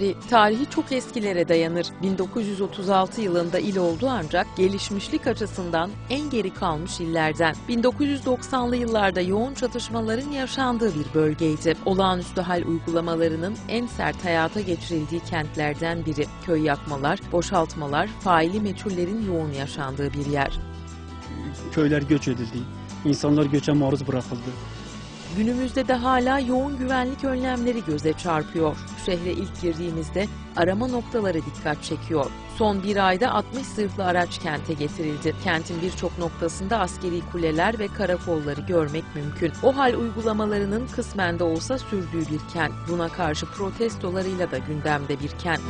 Hakkari tarihi çok eskilere dayanır. 1936 yılında il oldu ancak gelişmişlik açısından en geri kalmış illerden. 1990'lı yıllarda yoğun çatışmaların yaşandığı bir bölgeydi. Olağanüstü hal uygulamalarının en sert hayata geçirildiği kentlerden biri. Köy yakmalar, boşaltmalar, faili meçhullerin yoğun yaşandığı bir yer. köyler göç edildi. İnsanlar göçe maruz bırakıldı. Günümüzde de hala yoğun güvenlik önlemleri göze çarpıyor. Şehre ilk girdiğimizde arama noktaları dikkat çekiyor. Son bir ayda 60 zırhlı araç kente getirildi. Kentin birçok noktasında askeri kuleler ve karakolları görmek mümkün. O hal uygulamalarının kısmen de olsa sürdüğü bir kent. Buna karşı protestolarıyla da gündemde bir kent.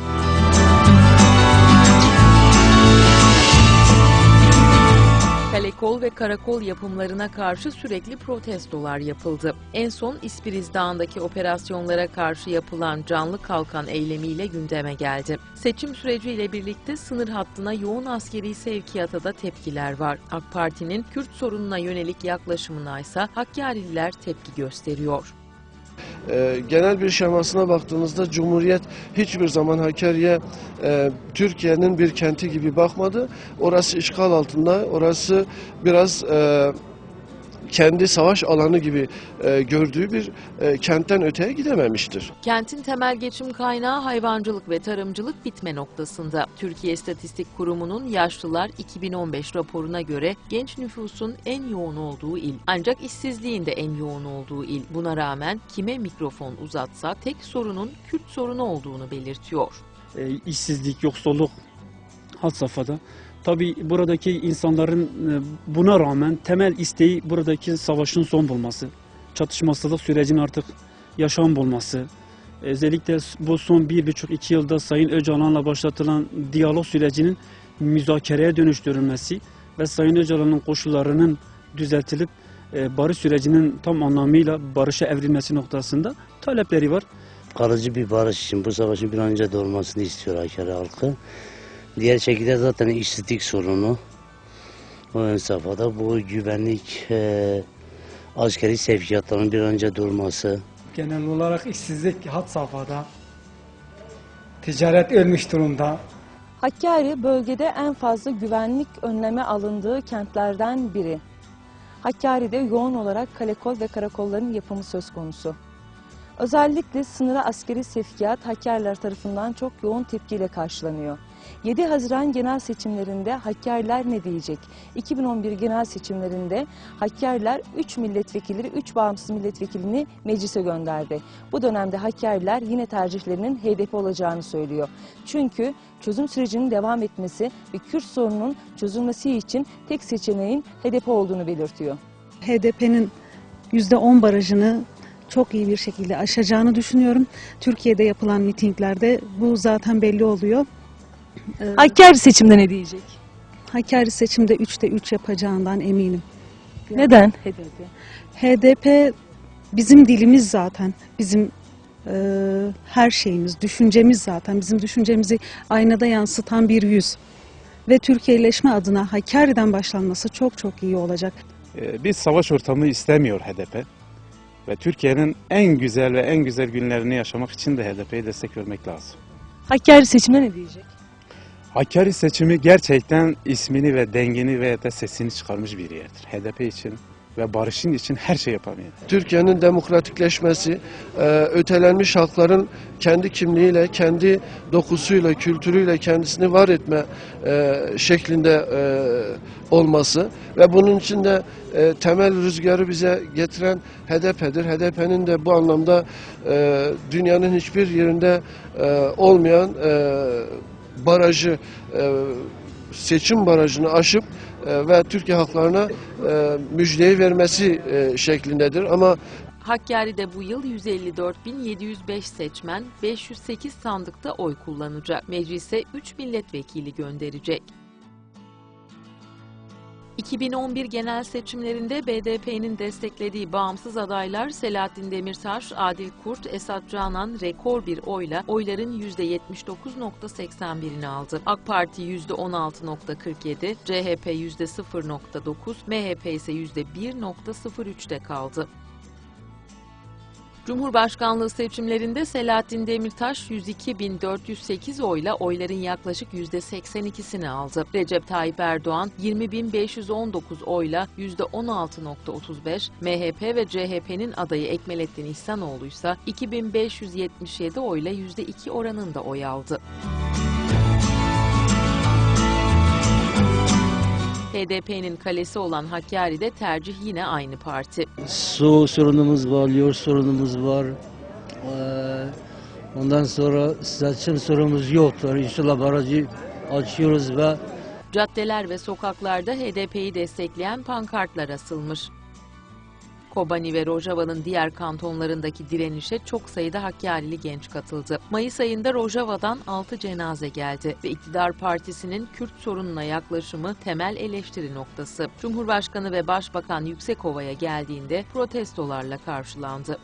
Kalekol ve karakol yapımlarına karşı sürekli protestolar yapıldı. En son İspiriz Dağı'ndaki operasyonlara karşı yapılan canlı kalkan eylemiyle gündeme geldi. Seçim süreciyle birlikte sınır hattına yoğun askeri sevkiyata da tepkiler var. AK Parti'nin Kürt sorununa yönelik yaklaşımına ise Hakkari'liler tepki gösteriyor. Ee, genel bir şemasına baktığımızda Cumhuriyet hiçbir zaman Hakkari'ye e, Türkiye'nin bir kenti gibi bakmadı. Orası işgal altında, orası biraz e, kendi savaş alanı gibi e, gördüğü bir e, kentten öteye gidememiştir. Kentin temel geçim kaynağı hayvancılık ve tarımcılık bitme noktasında. Türkiye İstatistik Kurumu'nun Yaşlılar 2015 raporuna göre genç nüfusun en yoğun olduğu il. Ancak işsizliğin de en yoğun olduğu il. Buna rağmen kime mikrofon uzatsa tek sorunun Kürt sorunu olduğunu belirtiyor. E, işsizlik, yoksulluk had safhada. Tabi buradaki insanların e, buna rağmen temel isteği buradaki savaşın son bulması. Çatışmasızlık sürecinin artık yaşam bulması. Özellikle bu son bir buçuk iki yılda Sayın Öcalan'la başlatılan diyalog sürecinin müzakereye dönüştürülmesi ve Sayın Öcalan'ın koşullarının düzeltilip e, barış sürecinin tam anlamıyla barışa evrilmesi noktasında talepleri var. kalıcı bir barış için bu savaşın bir an önce durmasını istiyor Hakkari halkı. Diğer şekilde zaten işsizlik sorunu o ön safhada bu güvenlik e, askeri sevkiyatların bir önce durması. Genel olarak işsizlik had safhada. Ticaret ölmüş durumda. Hakkari bölgede en fazla güvenlik önleme alındığı kentlerden biri. Hakkari'de yoğun olarak kalekol ve karakolların yapımı söz konusu. Özellikle sınıra askeri sevkiyat Hakkariler tarafından çok yoğun tepkiyle karşılanıyor. 7 Haziran genel seçimlerinde Hakkariler ne diyecek? 2011 genel seçimlerinde Hakkariler 3 milletvekili, 3 bağımsız milletvekilini meclise gönderdi. Bu dönemde Hakkariler yine tercihlerinin HDP olacağını söylüyor. Çünkü çözüm sürecinin devam etmesi ve Kürt sorununun çözülmesi için tek seçeneğin HDP olduğunu belirtiyor. HDP'nin %10 barajını çok iyi bir şekilde aşacağını düşünüyorum. Türkiye'de yapılan mitinglerde bu zaten belli oluyor. Ee, Hakkari seçimde ne diyecek? Hakkari seçimde 3'te 3 yapacağından eminim. Neden? HDP. HDP bizim dilimiz zaten. Bizim e, her şeyimiz, düşüncemiz zaten. Bizim düşüncemizi aynada yansıtan bir yüz. Ve Türkiye'leşme adına Hakkari'den başlanması çok çok iyi olacak. Ee, bir savaş ortamı istemiyor HDP. Ve Türkiye'nin en güzel ve en güzel günlerini yaşamak için de HDP'ye destek vermek lazım. Hakkari seçimde ne diyecek? Hakkari seçimi gerçekten ismini ve dengini ve de sesini çıkarmış bir yerdir. HDP için ve barışın için her şey yapamıyor. Türkiye'nin demokratikleşmesi, e, ötelenmiş halkların kendi kimliğiyle, kendi dokusuyla, kültürüyle kendisini var etme e, şeklinde e, olması ve bunun için de temel rüzgarı bize getiren HDP'dir. HDP'nin de bu anlamda dünyanın hiçbir yerinde olmayan barajı, e, seçim barajını aşıp e, ve Türkiye halklarına e, müjdeyi vermesi e, şeklindedir. Ama Hakkari'de bu yıl 154.705 seçmen 508 sandıkta oy kullanacak. Meclise 3 milletvekili gönderecek. 2011 genel seçimlerinde BDP'nin desteklediği bağımsız adaylar Selahattin Demirtaş, Adil Kurt, Esat Canan rekor bir oyla oyların %79.81'ini aldı. AK Parti %16.47, CHP %0.9, MHP ise %1.03'te kaldı. Cumhurbaşkanlığı seçimlerinde Selahattin Demirtaş 102.408 oyla oyların yaklaşık %82'sini aldı. Recep Tayyip Erdoğan 20.519 oyla %16.35, MHP ve CHP'nin adayı Ekmelettin İhsanoğlu ise 2577 oyla %2 oranında oy aldı. HDP'nin kalesi olan Hakkari'de tercih yine aynı parti. Su sorunumuz var, yol sorunumuz var. Ee, Ondan sonra seçim sorunumuz yoktur. İnşallah barajı açıyoruz ve Caddeler ve sokaklarda HDP'yi destekleyen pankartlar asılmış. Kobani ve Rojava'nın diğer kantonlarındaki direnişe çok sayıda Hakkari'li genç katıldı. Mayıs ayında Rojava'dan 6 cenaze geldi ve iktidar partisinin Kürt sorununa yaklaşımı temel eleştiri noktası. Cumhurbaşkanı ve Başbakan Yüksekova'ya geldiğinde protestolarla karşılandı.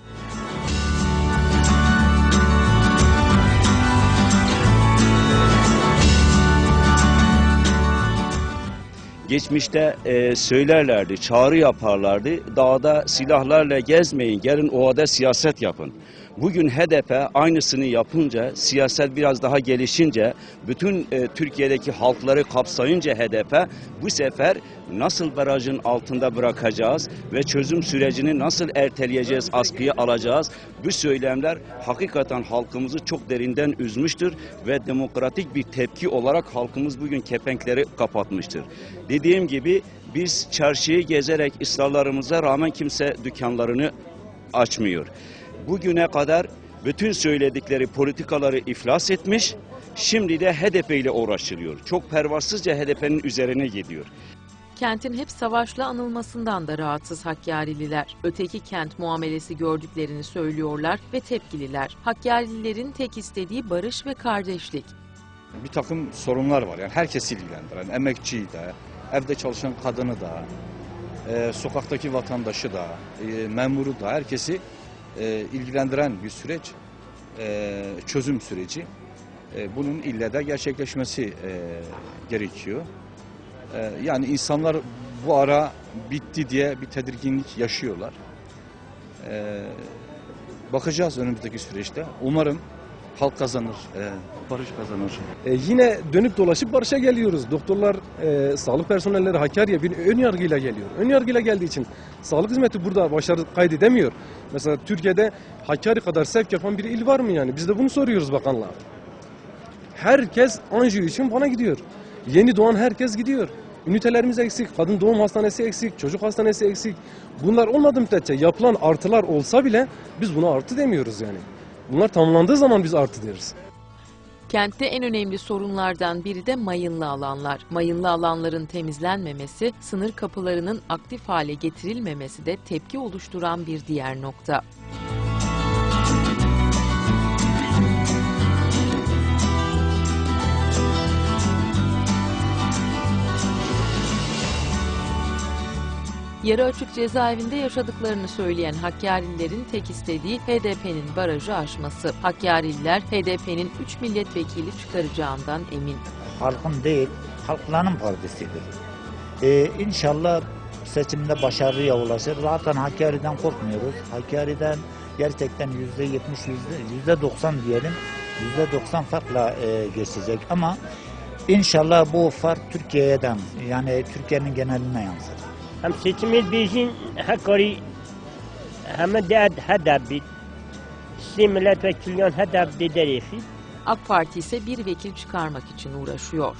Geçmişte e, söylerlerdi, çağrı yaparlardı. Dağda silahlarla gezmeyin, gelin ovada siyaset yapın. Bugün HDP aynısını yapınca, siyaset biraz daha gelişince, bütün e, Türkiye'deki halkları kapsayınca HDP bu sefer nasıl barajın altında bırakacağız ve çözüm sürecini nasıl erteleyeceğiz, askıya alacağız. Bu söylemler hakikaten halkımızı çok derinden üzmüştür ve demokratik bir tepki olarak halkımız bugün kepenkleri kapatmıştır. Dediğim gibi biz çarşıyı gezerek ısrarlarımıza rağmen kimse dükkanlarını açmıyor. Bugüne kadar bütün söyledikleri politikaları iflas etmiş, şimdi de HDP ile uğraşılıyor. Çok pervasızca HDP'nin üzerine gidiyor. Kentin hep savaşla anılmasından da rahatsız Hakkari'liler. Öteki kent muamelesi gördüklerini söylüyorlar ve tepkililer. Hakkari'lilerin tek istediği barış ve kardeşlik. bir takım sorunlar var. Yani herkesi ilgilendiren, emekçiyi de, evde çalışan kadını da, e, sokaktaki vatandaşı da, e, memuru da, herkesi e, ilgilendiren bir süreç, e, çözüm süreci. E, bunun ille de gerçekleşmesi e, gerekiyor. E, yani insanlar bu ara bitti diye bir tedirginlik yaşıyorlar. E, bakacağız önümüzdeki süreçte. Umarım halk kazanır, e, barış kazanır. E, yine dönüp dolaşıp barışa geliyoruz. Doktorlar, e, sağlık personelleri Hakkari'ye bir ön yargıyla geliyor. Ön yargıyla geldiği için sağlık hizmeti burada başarı kaydedemiyor. Mesela Türkiye'de Hakkari kadar sevk yapan bir il var mı yani? Biz de bunu soruyoruz bakanlığa. Herkes anjiyo için bana gidiyor. Yeni doğan herkes gidiyor. Ünitelerimiz eksik, kadın doğum hastanesi eksik, çocuk hastanesi eksik. Bunlar olmadığı müddetçe yapılan artılar olsa bile biz buna artı demiyoruz yani. Bunlar tamamlandığı zaman biz artı deriz. Kentte en önemli sorunlardan biri de mayınlı alanlar. Mayınlı alanların temizlenmemesi, sınır kapılarının aktif hale getirilmemesi de tepki oluşturan bir diğer nokta. Yarı açık cezaevinde yaşadıklarını söyleyen Hakkari'lilerin tek istediği HDP'nin barajı aşması. Hakkari'liler HDP'nin 3 milletvekili çıkaracağından emin. halkın değil, halkların partisidir. Ee, inşallah seçimde başarıya ulaşır. Zaten Hakkari'den korkmuyoruz. Hakkari'den gerçekten yüzde yetmiş, yüzde doksan diyelim, yüzde doksan farkla e, geçecek. Ama inşallah bu fark Türkiye'den, yani Türkiye'nin geneline yansır. هم seçimi بیجین هکاری همه درد هدف بید سی milletvekiliyon hedef de derefi AK Parti ise bir vekil çıkarmak için uğraşıyor.